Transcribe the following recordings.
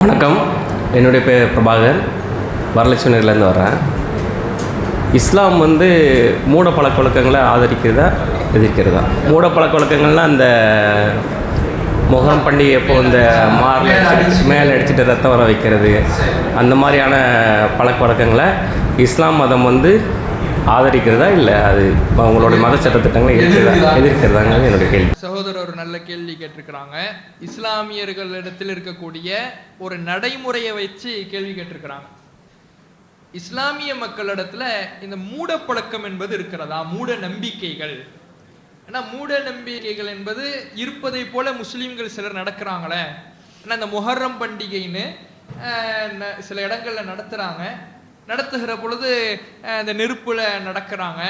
வணக்கம். என்னுடைய பேர் பிரபாகர். வரலட்சுமிரிலேருந்து வர்றேன். இஸ்லாம் வந்து மூட பழக்க வழக்கங்களை ஆதரிக்கிறதா எதிர்க்கிறதா? மூட பழக்க வழக்கங்கள்லாம் அந்த முகம் பண்டிகை எப்போ இந்த மாரில் அடிச்சு மேலே அடிச்சுட்டு ரத்தம் வர வைக்கிறது அந்த மாதிரியான பழக்க வழக்கங்களை இஸ்லாம் மதம் வந்து ஆதரிக்கிறதா இல்லை? அது அவங்களுடைய மத சட்டத்திட்டங்களை எதிர்க்கிறதா எதிர்க்கிறதாங்கிறது என்னுடைய கேள்வி. சகோதரர் ஒரு நல்ல கேள்வி கேட்டிருக்கிறாங்க. இஸ்லாமியர்களிடத்தில் இருக்கக்கூடிய ஒரு நடைமுறையை வச்சு கேள்வி கேட்டிருக்கிறாங்க. இஸ்லாமிய மக்களிடத்துல இந்த மூட பழக்கம் என்பது இருக்கிறதா? மூட நம்பிக்கைகள். ஏன்னா மூட நம்பிக்கைகள் என்பது இருப்பதை போல முஸ்லீம்கள் சிலர் நடக்கிறாங்களே. ஏன்னா இந்த முஹர்ரம் பண்டிகைன்னு சில இடங்கள்ல நடத்துறாங்க. நடத்துகிற பொழுது இந்த நெருப்புல நடக்கிறாங்க.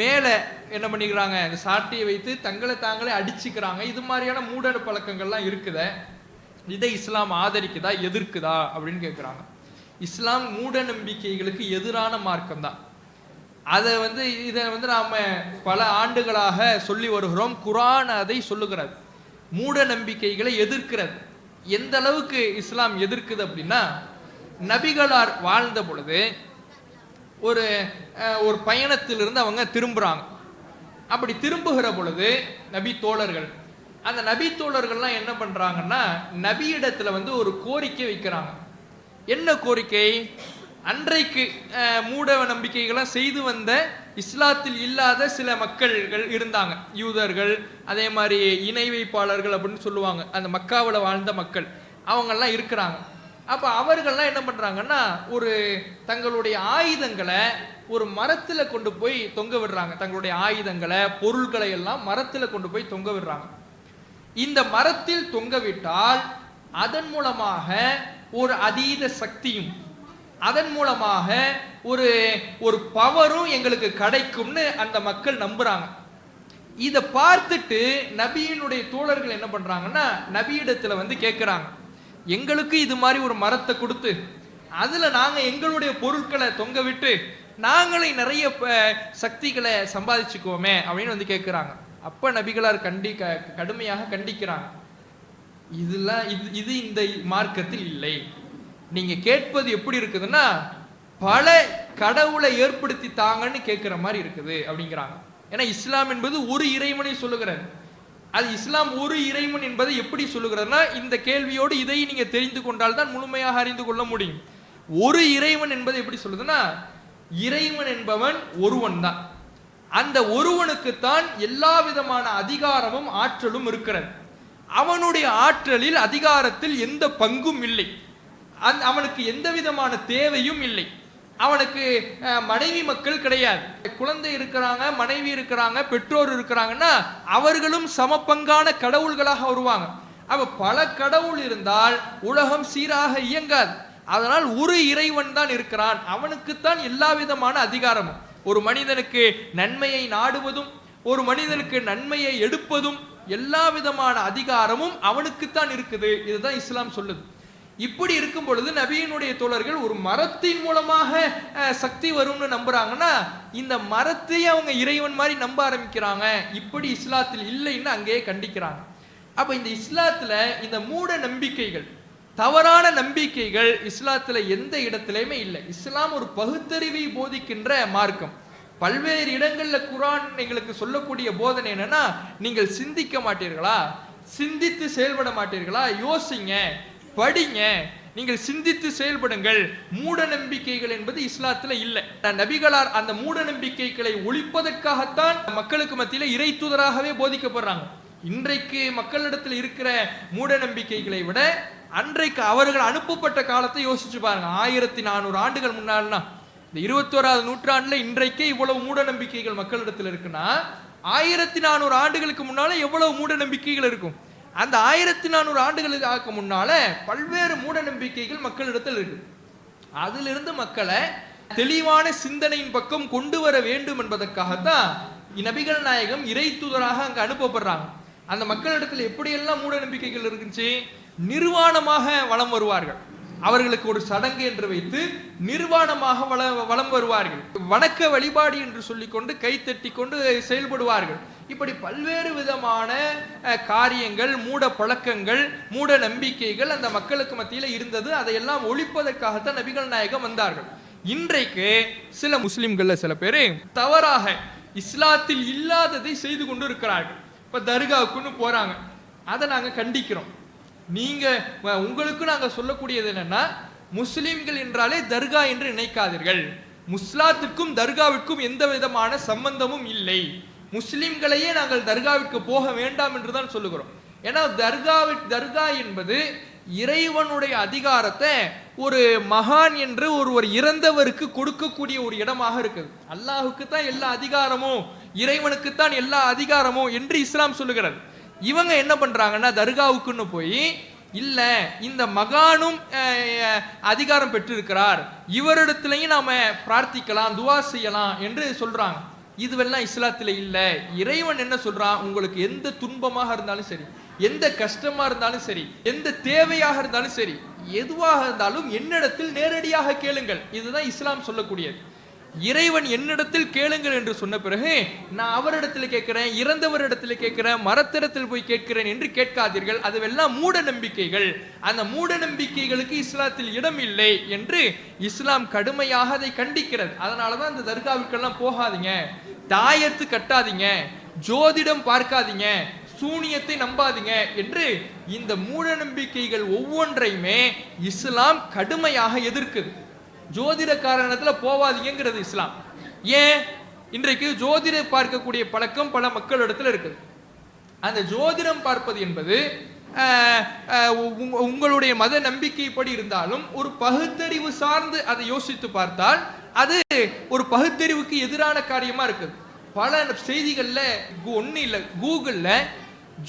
மேலே என்ன பண்ணிக்கிறாங்க? இந்த சாட்டியை வைத்து தங்களை தாங்களே அடிச்சுக்கிறாங்க. இது மாதிரியான மூட பழக்கங்கள்லாம் இருக்குத. இதை இஸ்லாம் ஆதரிக்குதா? எதிர்க்குதா? அப்படின்னு கேட்குறாங்க இஸ்லாம் மூட நம்பிக்கைகளுக்கு எதிரான மார்க்கம் தான் அதை வந்து இதை வந்து நாம் பல ஆண்டுகளாக சொல்லி வருகிறோம். குரான் அதை சொல்லுகிறது. மூட நம்பிக்கைகளை எதிர்க்கிறது. எந்த அளவுக்கு இஸ்லாம் எதிர்க்குது அப்படின்னா நபிகளார் வாழ்ந்த பொழுது ஒரு ஒரு பயணத்திலிருந்து அவங்க திரும்புகிறாங்க அப்படி திரும்புகிற பொழுது நபி தோழர்கள் அந்த நபி தோழர்கள்லாம் என்ன பண்ணுறாங்கன்னா நபியிடத்தில் வந்து ஒரு கோரிக்கை வைக்கிறாங்க. என்ன கோரிக்கை? அன்றைக்கு மூட நம்பிக்கைகளை செய்து வந்த இஸ்லாத்தில் இல்லாத சில மக்கள்கள் இருந்தாங்க. யூதர்கள் அதே மாதிரி இணை வைப்பாளர்கள் அப்படின்னு சொல்லுவாங்க. அந்த மக்காவில் வாழ்ந்த மக்கள் அவங்கெல்லாம் இருக்கிறாங்க. அப்போ அவர்கள்லாம் என்ன பண்ணுறாங்கன்னா ஒரு தங்களுடைய ஆயுதங்களை ஒரு மரத்தில் கொண்டு போய் தொங்க விடுறாங்க. தங்களுடைய ஆயுதங்களை பொருள்களை எல்லாம் மரத்தில் கொண்டு போய் தொங்க விடுறாங்க. இந்த மரத்தில் தொங்கவிட்டால் அதன் மூலமாக ஒரு அதீத சக்தியும் அதன் மூலமாக ஒரு ஒரு பவரும் எங்களுக்கு கிடைக்கும்னு அந்த மக்கள் நம்புறாங்க. இதை பார்த்துட்டு நபியினுடைய தோழர்கள் என்ன பண்றாங்கன்னா நபியிடத்துல வந்து கேட்குறாங்க எங்களுக்கு இது மாதிரி ஒரு மரத்தை கொடுத்து அதில் நாங்கள் எங்களுடைய பொருட்களை தொங்க விட்டு நாங்களே நிறைய சக்திகளை சம்பாதிச்சுக்குவோமே அப்படின்னு வந்து கேட்குறாங்க அப்ப நபிகளார் கண்டி க- கடுமையாக கண்டிக்கிறாங்க. இதெல்லாம் இது இது இந்த மார்க்கத்தில் இல்லை. நீங்கள் கேட்பது எப்படி இருக்குதுன்னா பல கடவுளை ஏற்படுத்தி தாங்கன்னு கேட்குற மாதிரி இருக்குது அப்படிங்கிறாங்க. ஏன்னா இஸ்லாம் என்பது ஒரு இறைவனை சொல்லுகிறது அது இஸ்லாம் ஒரு இறைவன் என்பதை எப்படி சொல்லுகிறதுனா இந்த கேள்வியோடு இதை நீங்க தெரிந்து கொண்டால் தான் முழுமையாக அறிந்து கொள்ள முடியும். ஒரு இறைவன் என்பது எப்படி சொல்லுதுன்னா இறைவன் என்பவன் ஒருவன் தான். அந்த ஒருவனுக்குத்தான் எல்லா விதமான அதிகாரமும் ஆற்றலும் இருக்கிறது. அவனுடைய ஆற்றலில் அதிகாரத்தில் எந்த பங்கும் இல்லை. அந் அவனுக்கு எந்த விதமான தேவையும் இல்லை. அவனுக்கு மனைவி மக்கள் கிடையாது. குழந்தை இருக்கிறாங்க மனைவி இருக்கிறாங்க பெற்றோர் இருக்கிறாங்கன்னா அவர்களும் சமபங்கான கடவுள்களாக வருவாங்க. அப்ப பல கடவுள் இருந்தால் உலகம் சீராக இயங்காது. அதனால் ஒரு இறைவன் தான் இருக்கிறான். அவனுக்குத்தான் எல்லா விதமான அதிகாரமும். ஒரு மனிதனுக்கு நன்மையை நாடுவதும் ஒரு மனிதனுக்கு நன்மையை எடுப்பதும் எல்லா விதமான அதிகாரமும் அவனுக்குத்தான் இருக்குது. இதுதான் இஸ்லாம் சொல்லுது. இப்படி இருக்கும் பொழுது நபியினுடைய தோழர்கள் ஒரு மரத்தின் மூலமாக சக்தி வரும்னு நம்புறாங்கன்னா இந்த மரத்தையே அவங்க இறைவன் மாதிரி நம்ப ஆரம்பிக்கிறாங்க. இப்படி இஸ்லாத்தில் இல்லைன்னு அங்கேயே கண்டிக்கிறாங்க. அப்ப இந்த இஸ்லாத்துல இந்த மூட நம்பிக்கைகள் தவறான நம்பிக்கைகள் இஸ்லாத்துல எந்த இடத்திலையுமே இல்லை. இஸ்லாம் ஒரு பகுத்தறிவை போதிக்கின்ற மார்க்கம். பல்வேறு இடங்கள்ல குரான் எங்களுக்கு சொல்லக்கூடிய போதனை என்னன்னா நீங்கள் சிந்திக்க மாட்டீர்களா? சிந்தித்து செயல்பட மாட்டீர்களா? யோசிங்க. படிங்க. நீங்கள் சிந்தித்து செயல்படுங்கள். மூட நம்பிக்கைகள் என்பது இஸ்லாத்துல இல்லை. நபிகளார் அந்த மூட நம்பிக்கைகளை ஒழிப்பதற்காகத்தான் மக்களுக்கு மத்தியில இறை தூதராகவே போதிக்கப்படுறாங்க. இன்றைக்கு மக்களிடத்தில் இருக்கிற மூட நம்பிக்கைகளை விட அன்றைக்கு அவர்கள் அனுப்பப்பட்ட காலத்தை யோசிச்சு பாருங்க. ஆயிரத்தி நானூறு ஆண்டுகள் முன்னாள்னா இந்த இருபத்தோராவது நூற்றாண்டுல இன்றைக்கே இவ்வளவு மூட நம்பிக்கைகள் மக்களிடத்தில் இருக்குன்னா ஆயிரத்தி நானூறு ஆண்டுகளுக்கு முன்னால எவ்வளவு மூட நம்பிக்கைகள் இருக்கும்? அந்த ஆயிரத்தி நானூறு ஆண்டுகளுக்கு முன்னால பல்வேறு மூட நம்பிக்கைகள் மக்களிடத்தில் இருக்கு. அதிலிருந்து மக்களை தெளிவான சிந்தனையின் பக்கம் கொண்டு வர வேண்டும் என்பதற்காகத்தான் நபிகள் நாயகம் இறை தூதராக அங்க அனுப்பப்படுறாங்க. அந்த மக்களிடத்தில் எப்படியெல்லாம் மூட நம்பிக்கைகள் இருந்துச்சு? நிர்வாணமாக வலம் வருவார்கள். அவர்களுக்கு ஒரு சடங்கு என்று வைத்து நிர்வாணமாக வள வலம் வருவார்கள். வணக்க வழிபாடு என்று சொல்லிக்கொண்டு கை தட்டி கொண்டு செயல்படுவார்கள். இப்படி பல்வேறு விதமான காரியங்கள் மூட பழக்கங்கள் மூட நம்பிக்கைகள் அந்த மக்களுக்கு மத்தியில் இருந்தது. அதையெல்லாம் ஒழிப்பதற்காகத்தான் நபிகள் நாயகம் வந்தார்கள். இன்றைக்கு சில முஸ்லிம்கள்ல சில பேர் தவறாக இஸ்லாத்தில் இல்லாததை செய்து கொண்டு இருக்கிறார்கள் இப்ப தர்காவுக்குன்னு போறாங்க. அதை நாங்க கண்டிக்கிறோம். நீங்க வ- உங்களுக்கு நாங்கள் சொல்லக்கூடியது என்னன்னா முஸ்லிம்கள் என்றாலே தர்கா என்று நினைக்காதீர்கள். முஸ்லாத்திற்கும் தர்காவிற்கும் எந்த விதமான சம்பந்தமும் இல்லை. முஸ்லிம்களையே நாங்கள் தர்காவிற்கு போக வேண்டாம் என்று தான் சொல்லுகிறோம். ஏன்னா தர்காவி தர்கா என்பது இறைவனுடைய அதிகாரத்தை ஒரு மகான் என்று ஒருவர் இறந்தவருக்கு கொடுக்கக்கூடிய ஒரு இடமாக இருக்குது. அல்லாஹுக்கு தான் எல்லா அதிகாரமும் இறைவனுக்கு தான் எல்லா அதிகாரமும் என்று இஸ்லாம் சொல்லுகிறது. இவங்க என்ன பண்றாங்கன்னா தர்காவுக்குன்னு போய் இல்லை இந்த மகானும் அதிகாரம் பெற்றிருக்கிறார். இவரிடத்துலையும் நாம் பிரார்த்திக்கலாம் துவா செய்யலாம் என்று சொல்கிறாங்க இதுவெல்லாம் இஸ்லாத்தில் இல்லை. இறைவன் என்ன சொல்றான் உங்களுக்கு எந்த துன்பமாக இருந்தாலும் சரி எந்த கஷ்டமா இருந்தாலும் சரி எந்த தேவையாக இருந்தாலும் சரி எதுவாக இருந்தாலும் என்னிடத்தில் நேரடியாக கேளுங்கள். இதுதான் இஸ்லாம் சொல்லக்கூடியது. இறைவன் என்னிடத்தில் கேளுங்கள் என்று சொன்ன பிறகு நான் அவரிடத்தில் கேட்கிறேன் இறந்தவரிடத்தில் கேட்கிறேன் மரத்திடத்தில் போய் கேட்கிறேன் என்று கேட்காதீர்கள். அதுவெல்லாம் மூட நம்பிக்கைகள். அந்த மூட நம்பிக்கைகளுக்கு இஸ்லாத்தில் இடம் இல்லை என்று இஸ்லாம் கடுமையாக அதை கண்டிக்கிறது. அதனால தான் இந்த தர்காவுக்கெல்லாம் போகாதீங்க. தாயத்து கட்டாதீங்க. ஜோதிடம் பார்க்காதீங்க. சூனியத்தை நம்பாதீங்க என்று இந்த மூட நம்பிக்கைகள் ஒவ்வொன்றையுமே இஸ்லாம் கடுமையாக எதிர்க்குது. ஜோதிட காரணத்தில் போவாதீங்கிறது இஸ்லாம். ஏன்? இன்றைக்கு ஜோதிட பார்க்கக்கூடிய பழக்கம் பல மக்களிடத்தில் இருக்குது. அந்த ஜோதிடம் பார்ப்பது என்பது உங்களுடைய மத நம்பிக்கைப்படி இருந்தாலும் ஒரு பகுத்தறிவு சார்ந்து அதை யோசித்து பார்த்தால் அது ஒரு பகுத்தறிவுக்கு எதிரான காரியமா இருக்குது பல செய்திகளில் ஒன்றும் இல்லை கூகுளில்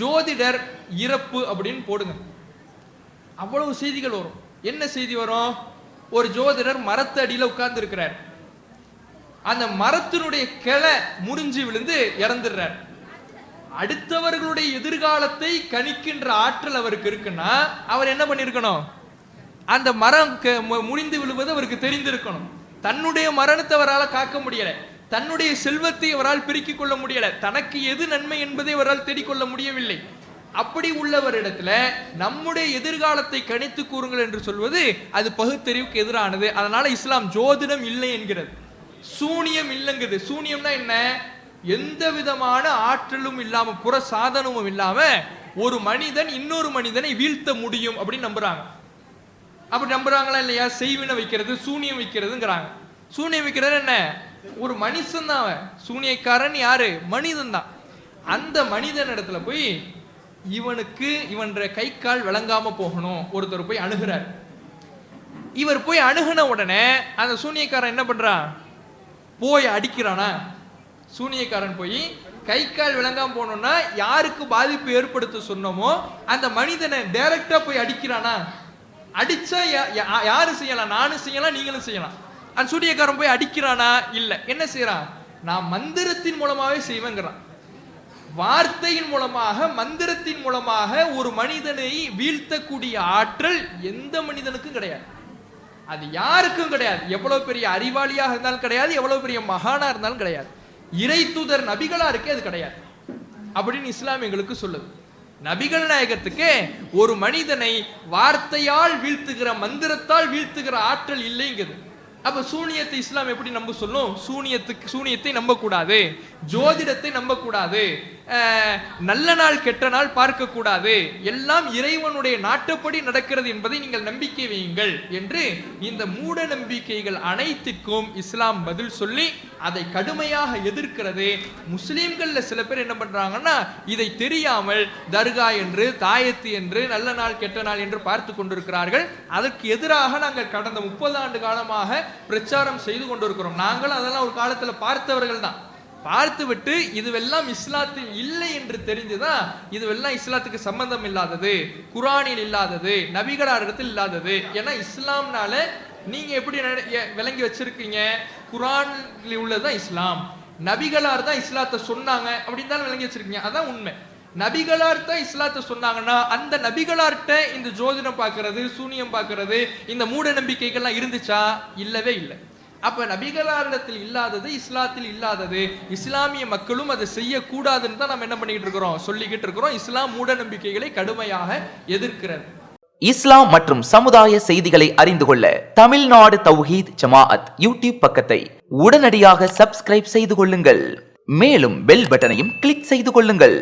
ஜோதிடர் இறப்பு அப்படின்னு போடுங்க. அவ்வளவு செய்திகள் வரும். என்ன செய்தி வரும்? ஒரு ஜோதிடர் மரத்தடியில் உட்கார்ந்து இருக்கிறார் அந்த மரத்தினுடைய கிளை முறிஞ்சு விழுந்து இறந்துடுறார். அடுத்தவர்களுடைய எதிர்காலத்தை கணிக்கின்ற ஆற்றல் அவருக்கு இருக்குன்னா அவர் என்ன பண்ணிருக்கணும்? அந்த மரம் க- மு- விழுவது அவருக்கு தெரிந்திருக்கணும். தன்னுடைய மரணத்தை அவரால் காக்க முடியல. தன்னுடைய செல்வத்தை அவரால் பிரிக்கிக் கொள்ள முடியல. தனக்கு எது நன்மை என்பதை அவரால் தேடிக்கொள்ள முடியவில்லை. அப்படி உள்ளவரிடத்துல நம்முடைய எதிர்காலத்தை கணித்து கூறுங்கள் என்று சொல்வது அது பகுத்தறிவுக்கு எதிரானது. அதனால இஸ்லாம் ஜோதிடம் இல்லை என்கிறது. சூனியம் இல்லைங்குது. சூனியம்னா என்ன? எந்த விதமான ஆற்றலும் இல்லாம புற சாதனமும் இல்லாம ஒரு மனிதன் இன்னொரு மனிதனை வீழ்த்த முடியும் அப்படின்னு நம்புறாங்க. அப்படி நம்புறாங்களா இல்லையா? செய்வினை வைக்கிறது சூனியம் வைக்கிறதுங்கிறாங்க. சூனியம் வைக்கிறது என்ன? ஒரு மனுஷன் தான் அவன். சூனியக்காரன் யாரு? மனிதன் தான் அந்த மனிதன் இடத்துல போய் இவனுக்கு இவன்ற கை கால் விளங்காம போகணும். ஒருத்தர் போய் அணுகிறார். இவர் போய் அணுகுன உடனே அந்த சூனியக்காரன் என்ன பண்றான் போய் அடிக்கிறானா? சூனியக்காரன் போய் கை கால் விளங்காம போனோம்னா யாருக்கு பாதிப்பு ஏற்படுத்த சொன்னோமோ அந்த மனிதனை டைரக்டா போய் அடிக்கிறானா? அடிச்சா யா- யா- செய்யலாம்? நானும் செய்யலாம் நீங்களும் செய்யலாம். அந்த சூனியக்காரன் போய் அடிக்கிறானா? இல்ல. என்ன செய்யறான்? நான் மந்திரத்தின் மூலமாவே செய்வேங்கிறான். வார்த்தையின் மூலமாக மந்திரத்தின் மூலமாக ஒரு மனிதனை வீழ்த்தக்கூடிய ஆற்றல் எந்த மனிதனுக்கும் கிடையாது. அது யாருக்கும் கிடையாது. எவ்வளவு பெரிய அறிவாளியாக இருந்தாலும் கிடையாது எவ்வளவு பெரிய மகானா இருந்தாலும் கிடையாது. இறை தூதர் நபிகளா இருக்கே அது கிடையாது. அப்படின்னு இஸ்லாம் எங்களுக்கு சொல்லுது. நபிகள் நாயகத்துக்கு ஒரு மனிதனை வார்த்தையால் வீழ்த்துகிற மந்திரத்தால் வீழ்த்துகிற ஆற்றல் இல்லைங்கிறது. அப்ப சூனியத்தை இஸ்லாம் எப்படி நம்ப சொல்லும்? சூனியத்துக்கு சூனியத்தை நம்பக்கூடாது. ஜோதிடத்தை நம்பக்கூடாது. நல்ல நாள் கெட்ட நாள் பார்க்கக்கூடாது. எல்லாம் இறைவனுடைய நாட்டப்படி நடக்கிறது என்பதை நீங்கள் நம்பிக்கை வையுங்கள் என்று இந்த மூட நம்பிக்கைகள் அனைத்துக்கும் இஸ்லாம் பதில் சொல்லி அதை கடுமையாக எதிர்க்கிறது. முஸ்லீம்களில் சில பேர் என்ன பண்ணுறாங்கன்னா இதை தெரியாமல் தர்கா என்று தாயத்து என்று நல்ல நாள் கெட்ட நாள் என்று பார்த்து கொண்டிருக்கிறார்கள். அதற்கு எதிராக நாங்கள் கடந்த முப்பது ஆண்டு காலமாக பிரச்சாரம் செய்து கொண்டிருக்கிறோம். நாங்களும் அதெல்லாம் ஒரு காலத்தில் பார்த்தவர்கள் தான். பார்த்துவிட்டு இதுவெல்லாம் இஸ்லாத்தில் இல்லை என்று தெரிஞ்சுதான் இதுவெல்லாம் இஸ்லாத்துக்கு சம்பந்தம் இல்லாதது குரானில் இல்லாதது நபிகளாரிடத்தில் இல்லாதது. ஏன்னா இஸ்லாம்னால நீங்க எப்படி விளங்கி வச்சிருக்கீங்க? குரானில் உள்ளதுதான் இஸ்லாம். நபிகளார் தான் இஸ்லாத்தை சொன்னாங்க அப்படின்னு தான் விளங்கி வச்சிருக்கீங்க? அதான் உண்மை. நபிகளார் தான் இஸ்லாத்தை சொன்னாங்கன்னா அந்த நபிகளார்கிட்ட இந்த ஜோதிடம் பார்க்கறது சூனியம் பார்க்கறது இந்த மூட நம்பிக்கைகள்லாம் இருந்துச்சா? இல்லவே இல்லை. அப்ப நபிகளாரிடத்தில் இல்லாதது இஸ்லாத்தில் இல்லாதது இஸ்லாமிய மக்களும் அதை செய்யக்கூடாதுன்னு தான் நம்ம என்ன பண்ணிக்கிட்டு இருக்கிறோம்? சொல்லிக்கிட்டு இருக்கிறோம். இஸ்லாம் மூட நம்பிக்கைகளை கடுமையாக எதிர்க்கிறது. இஸ்லாம் மற்றும் சமுதாய செய்திகளை அறிந்து கொள்ள தமிழ்நாடு தௌஹீத் ஜமாஅத் யூடியூப் பக்கத்தை உடனடியாக சப்ஸ்கிரைப் செய்து கொள்ளுங்கள். மேலும் பெல் பட்டனையும் கிளிக் செய்து கொள்ளுங்கள்.